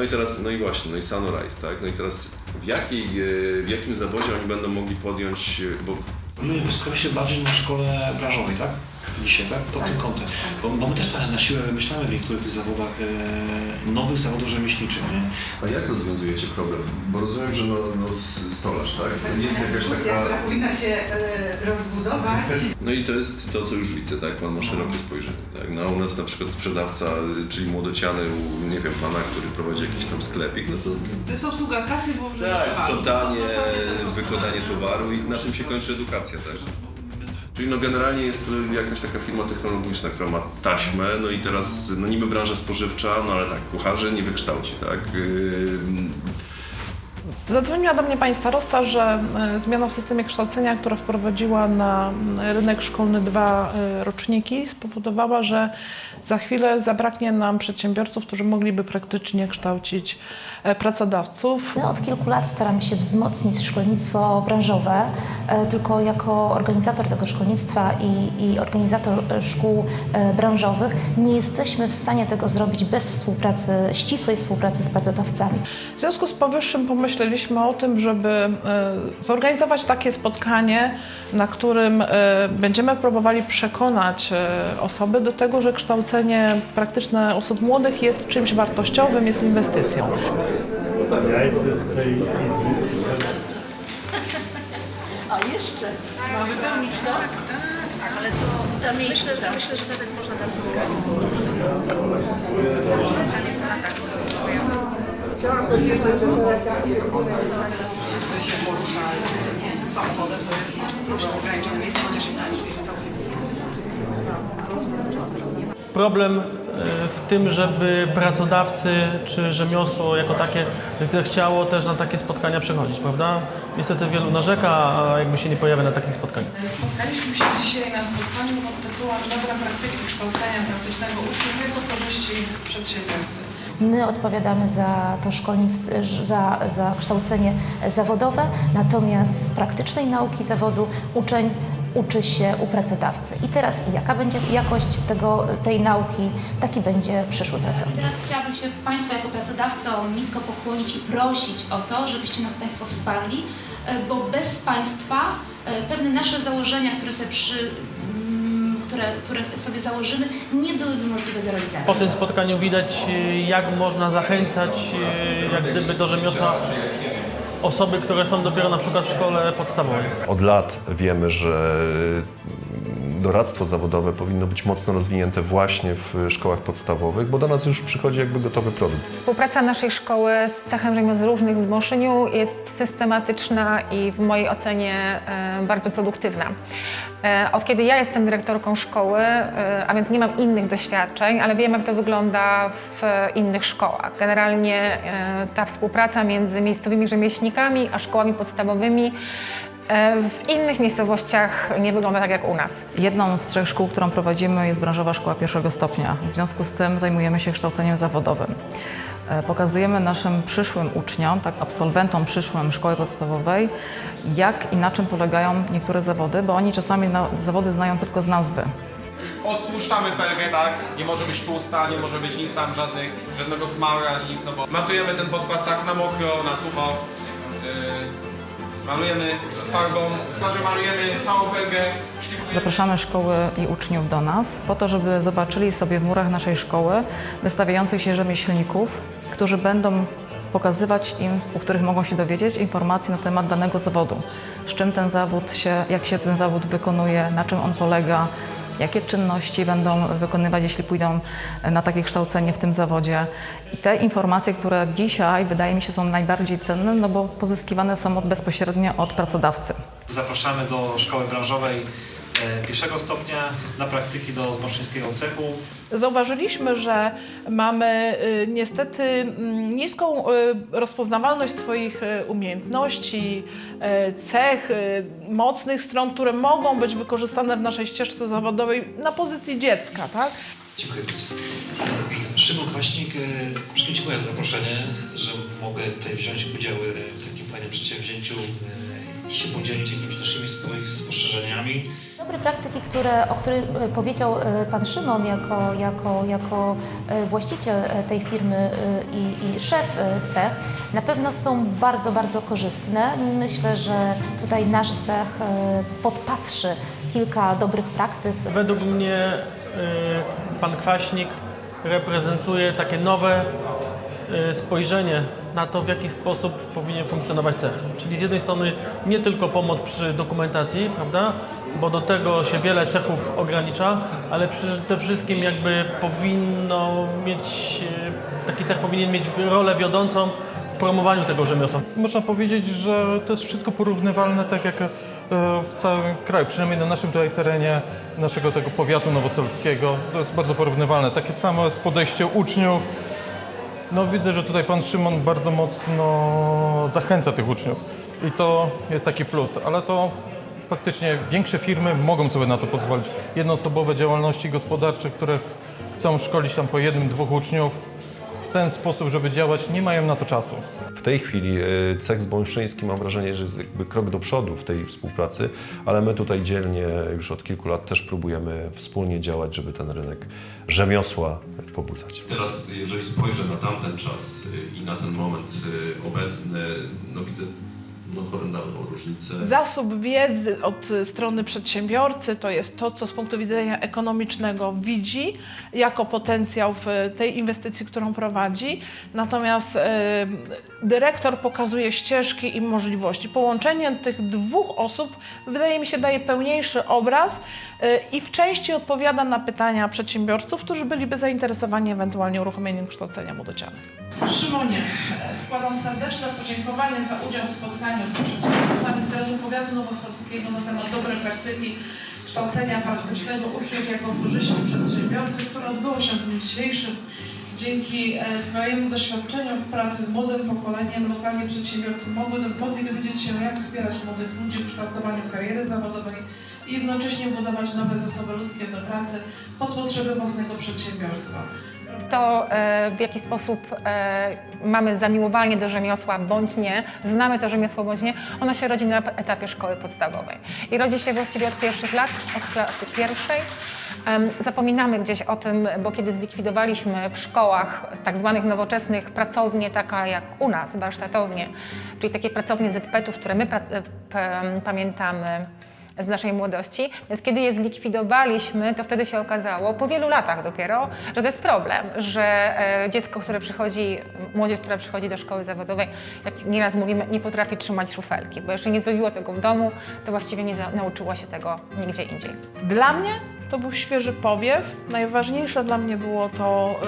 No i teraz, no i właśnie, no i Sunrise, tak? No i teraz w, jakiej, e, w jakim zawodzie oni będą mogli podjąć, e, bo My skupiamy się bardziej na szkole branżowej, tak? Dzisiaj, tak? Pod tym kątem. Bo, bo my też tak na siłę wymyślamy w niektórych tych zawodach e, nowych zawodów rzemieślniczych, nie? A jak rozwiązujecie problem? Bo rozumiem, że no, no s- stolarz, tak? To jest jakaś Dyskusja, która taka... powinna się e, rozbudować. No i to jest to, co już widzę, tak? Pan ma szerokie spojrzenie, tak? No a u nas na przykład sprzedawca, y, czyli młodociany u, nie wiem, pana, który prowadzi jakiś tam sklepik, no to To jest obsługa kasy, bo tak, sprzątanie, tak. wykładanie towaru i na tym się kończy edukacja też. Czyli no generalnie jest to jakaś taka firma technologiczna, która ma taśmę, no i teraz, no niby branża spożywcza, no ale tak, kucharzy nie wykształci, tak? Yy, Zadzwoniła do mnie pani starosta, że e, zmiana w systemie kształcenia, która wprowadziła na mm, rynek szkolny dwa e, roczniki, spowodowała, że za chwilę zabraknie nam przedsiębiorców, którzy mogliby praktycznie kształcić e, pracodawców. My od kilku lat staramy się wzmocnić szkolnictwo branżowe, e, tylko jako organizator tego szkolnictwa i, i organizator e, szkół branżowych nie jesteśmy w stanie tego zrobić bez współpracy, ścisłej współpracy z pracodawcami. W związku z powyższym pomyśleliśmy o tym, żeby zorganizować takie spotkanie, na którym będziemy próbowali przekonać osoby do tego, że kształcenie praktyczne osób młodych jest czymś wartościowym, jest inwestycją. Ja jestem z tej izby. A jeszcze? Ma wypełnić to? Tak, tak. Ale to, to myślę, że, myślę, że nawet można na spotkaniu. Na spotkanie, tak. Który się porusza samochodem, to jest proszę ograniczone miejsce, chociaż i tak jest całkiem Problem e, w tym, żeby pracodawcy czy rzemiosło jako takie zechciało też na takie spotkania przychodzić, prawda? Niestety wielu narzeka, a jakby się nie pojawia na takich spotkaniach. Spotkaliśmy się dzisiaj na spotkaniu pod tytułem Dobra praktyki kształcenia praktycznego uczniów jako korzyści przedsiębiorcy. My odpowiadamy za to szkolnictwo, za, za kształcenie zawodowe, natomiast praktycznej nauki zawodu uczeń uczy się u pracodawcy. I teraz jaka będzie jakość tego, tej nauki, taki będzie przyszły pracownik. Teraz chciałabym się Państwa jako pracodawcom nisko pokłonić i prosić o to, żebyście nas Państwo wsparli, e, bo bez Państwa e, pewne nasze założenia, które sobie, przy, mm, które, które sobie założymy, nie byłyby możliwe do realizacji. Po tym spotkaniu widać, e, jak można zachęcać jak gdyby do rzemiosła osoby, które są dopiero na przykład w szkole podstawowej. Od lat wiemy, że doradztwo zawodowe powinno być mocno rozwinięte właśnie w szkołach podstawowych, bo do nas już przychodzi jakby gotowy produkt. Współpraca naszej szkoły z cechem rzemiosł różnych w Zmoszyniu jest systematyczna i w mojej ocenie e, bardzo produktywna. E, Od kiedy ja jestem dyrektorką szkoły, e, a więc nie mam innych doświadczeń, ale wiem jak to wygląda w innych szkołach. Generalnie ta współpraca między miejscowymi rzemieślnikami a szkołami podstawowymi w innych miejscowościach nie wygląda tak jak u nas. Jedną z trzech szkół, którą prowadzimy jest branżowa szkoła pierwszego stopnia. W związku z tym zajmujemy się kształceniem zawodowym. E, Pokazujemy naszym przyszłym uczniom, tak absolwentom przyszłym szkoły podstawowej, jak i na czym polegają niektóre zawody, bo oni czasami na, zawody znają tylko z nazwy. Odtłuszczamy felgę, tak? Nie może być tłusta, nie może być nic tam, żadnych, żadnego smaru ani nic, no bo matujemy ten podkład tak na mokro, na sucho. Yy, malujemy farbą, znaczy malujemy całą szlifujemy. Zapraszamy szkoły i uczniów do nas po to, żeby zobaczyli sobie w murach naszej szkoły wystawiających się rzemieślników, którzy będą pokazywać im, u których mogą się dowiedzieć informacji na temat danego zawodu. Z czym ten zawód się, jak się ten zawód wykonuje, na czym on polega, jakie czynności będą wykonywać, jeśli pójdą na takie kształcenie w tym zawodzie. I te informacje, które dzisiaj wydaje mi się są najbardziej cenne, no bo pozyskiwane są bezpośrednio od pracodawcy. Zapraszamy do szkoły branżowej e, pierwszego stopnia na praktyki do zmoszyńskiego cechu. Zauważyliśmy, że mamy y, niestety mm, niską y, rozpoznawalność swoich y, umiejętności, cech, mocnych stron, które mogą być wykorzystane w naszej ścieżce zawodowej na pozycji dziecka, tak? Dziękuję bardzo. Witam. Szymon Kwaśnik. e, Przede wszystkim dziękuję za zaproszenie, że mogę tutaj wziąć udział e, w takim fajnym przedsięwzięciu e, i się podzielić jakimiś naszymi swoimi spostrzeżeniami. Dobre praktyki, które, o których e, powiedział e, Pan Szymon jako, jako, jako e, właściciel tej firmy i, i szef cech, na pewno są bardzo, bardzo korzystne. Myślę, że tutaj nasz cech podpatrzy kilka dobrych praktyk. Według mnie pan Kwaśnik reprezentuje takie nowe spojrzenie na to, w jaki sposób powinien funkcjonować cech. Czyli z jednej strony nie tylko pomoc przy dokumentacji, prawda, bo do tego się wiele cechów ogranicza, ale przede wszystkim jakby powinno mieć, y, taki cech powinien mieć rolę wiodącą w promowaniu tego rzemiosła. Można powiedzieć, że to jest wszystko porównywalne tak jak e, w całym kraju, przynajmniej na naszym tutaj terenie naszego tego powiatu nowosolskiego. To jest bardzo porównywalne. Takie samo jest podejście uczniów. No widzę, że tutaj pan Szymon bardzo mocno zachęca tych uczniów. I to jest taki plus, ale to faktycznie większe firmy mogą sobie na to pozwolić. Jednoosobowe działalności gospodarcze, które chcą szkolić tam po jednym, dwóch uczniów w ten sposób, żeby działać, nie mają na to czasu. W tej chwili e, cech zbąszyński mam wrażenie, że jest jakby krok do przodu w tej współpracy, ale my tutaj dzielnie już od kilku lat też próbujemy wspólnie działać, żeby ten rynek rzemiosła pobudzać. Teraz, jeżeli spojrzę na tamten czas y, i na ten moment y, obecny, no widzę no, horrendalną różnicę. Zasób wiedzy od strony przedsiębiorcy to jest to, co z punktu widzenia ekonomicznego widzi jako potencjał w tej inwestycji, którą prowadzi. Natomiast dyrektor pokazuje ścieżki i możliwości. Połączenie tych dwóch osób wydaje mi się daje pełniejszy obraz i w części odpowiada na pytania przedsiębiorców, którzy byliby zainteresowani ewentualnie uruchomieniem kształcenia młodocianych. Szymonie, składam serdeczne podziękowanie za udział w spotkaniu z przedsiębiorcami z terenu powiatu nowosolskiego na temat dobrej praktyki kształcenia praktycznego uczniów jako korzyści przedsiębiorcy, które odbyło się w dniu dzisiejszym. Dzięki e, Twojemu doświadczeniu w pracy z młodym pokoleniem lokalni przedsiębiorcy mogły, mogli dowiedzieć się, jak wspierać młodych ludzi w kształtowaniu kariery zawodowej i jednocześnie budować nowe zasoby ludzkie do pracy pod potrzeby własnego przedsiębiorstwa. To, e, w jaki sposób e, mamy zamiłowanie do rzemiosła bądź nie, znamy to rzemiosło bądź nie, ono się rodzi na etapie szkoły podstawowej. I rodzi się właściwie od pierwszych lat, od klasy pierwszej. Zapominamy gdzieś o tym, bo kiedy zlikwidowaliśmy w szkołach tak zwanych nowoczesnych pracownie, taka jak u nas, warsztatownie, czyli takie pracownie ZP-ów, które my pamiętamy, z naszej młodości. Więc kiedy je zlikwidowaliśmy, to wtedy się okazało, po wielu latach dopiero, że to jest problem, że e, dziecko, które przychodzi, młodzież, która przychodzi do szkoły zawodowej, jak nieraz mówimy, nie potrafi trzymać szufelki, bo jeszcze nie zrobiło tego w domu, to właściwie nie za, nauczyło się tego nigdzie indziej. Dla mnie to był świeży powiew. Najważniejsze dla mnie było to,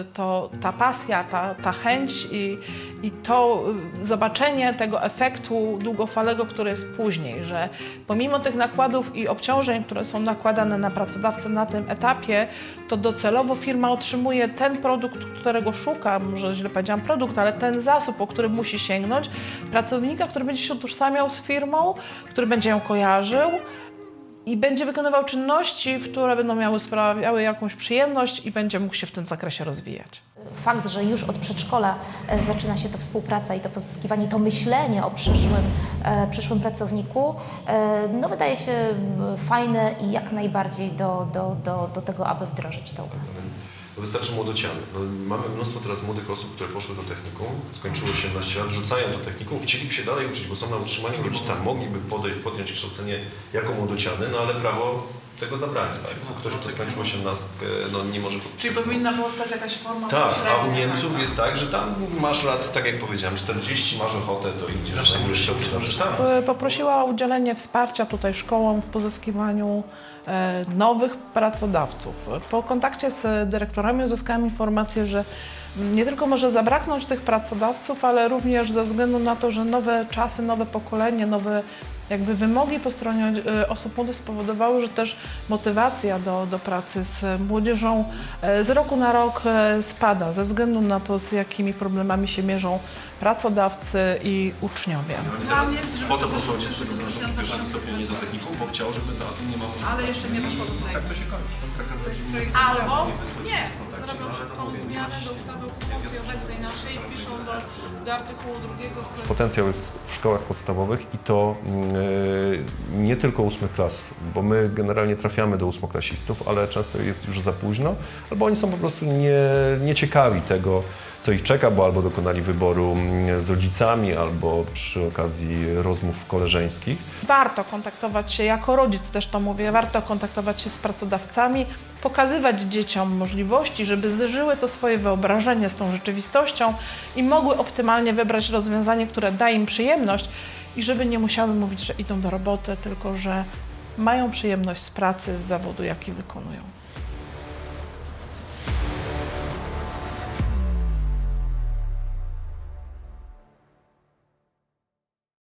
y, to ta pasja, ta, ta chęć i, i to y, zobaczenie tego efektu długofalego, który jest później, że pomimo tych nakładów i obciążeń, które są nakładane na pracodawcę na tym etapie, to docelowo firma otrzymuje ten produkt, którego szuka, może źle powiedziałam produkt, ale ten zasób, po który musi sięgnąć, pracownika, który będzie się utożsamiał z firmą, który będzie ją kojarzył, i będzie wykonywał czynności, które będą miały sprawiały jakąś przyjemność i będzie mógł się w tym zakresie rozwijać. Fakt, że już od przedszkola e, zaczyna się to współpraca i to pozyskiwanie, to myślenie o przyszłym, e, przyszłym pracowniku, e, no wydaje się fajne i jak najbardziej do, do, do, do tego, aby wdrożyć to u nas. Wystarczy młodociany. No, mamy mnóstwo teraz młodych osób, które poszły do technikum, skończyło 18 lat, rzucają do technikum, chcieliby się dalej uczyć, bo są na utrzymaniu rodzica, mogliby podej- podjąć kształcenie jako młodociany, no ale prawo tego zabrania. Tak? Ktoś, kto skończył 18, no nie może podpisać. Czyli powinna powstać jakaś forma Tak, a u pośrednia. Niemców jest tak, że tam masz lat, tak jak powiedziałem, 40, masz ochotę, to idziesz, zajmujesz się dobrze tam. E, Poprosiła o udzielenie wsparcia tutaj szkołom w pozyskiwaniu e, nowych pracodawców. Po kontakcie z dyrektorami uzyskałam informację, że nie tylko może zabraknąć tych pracodawców, ale również ze względu na to, że nowe czasy, nowe pokolenie, nowe jakby wymogi po stronie e, osób młodych spowodowały, że też motywacja do, do pracy z młodzieżą e, z roku na rok e, spada, ze względu na to, z jakimi problemami się mierzą pracodawcy i uczniowie. Po to było dziecko z naszego pierwszego stopnia nie do technikum, bo chciał, żeby teatr nie ma Ale jeszcze nie doszło do Sejmu. Tak to się kończy. Albo nie, zrobią szybką zmianę do ustawy o promocji obecnej naszej, piszą do, do artykułu drugiego, który Potencjał jest w szkołach podstawowych i to mm, nie tylko ósmych klas, bo my generalnie trafiamy do ósmoklasistów, ale często jest już za późno, albo oni są po prostu nie, nieciekawi tego, co ich czeka, bo albo dokonali wyboru mm, z rodzicami, albo przy okazji rozmów koleżeńskich. Warto kontaktować się, jako rodzic też to mówię, warto kontaktować się z pracodawcami, pokazywać dzieciom możliwości, żeby zderzyły to swoje wyobrażenie z tą rzeczywistością i mogły optymalnie wybrać rozwiązanie, które da im przyjemność i żeby nie musiały mówić, że idą do roboty, tylko że mają przyjemność z pracy, z zawodu, jaki wykonują.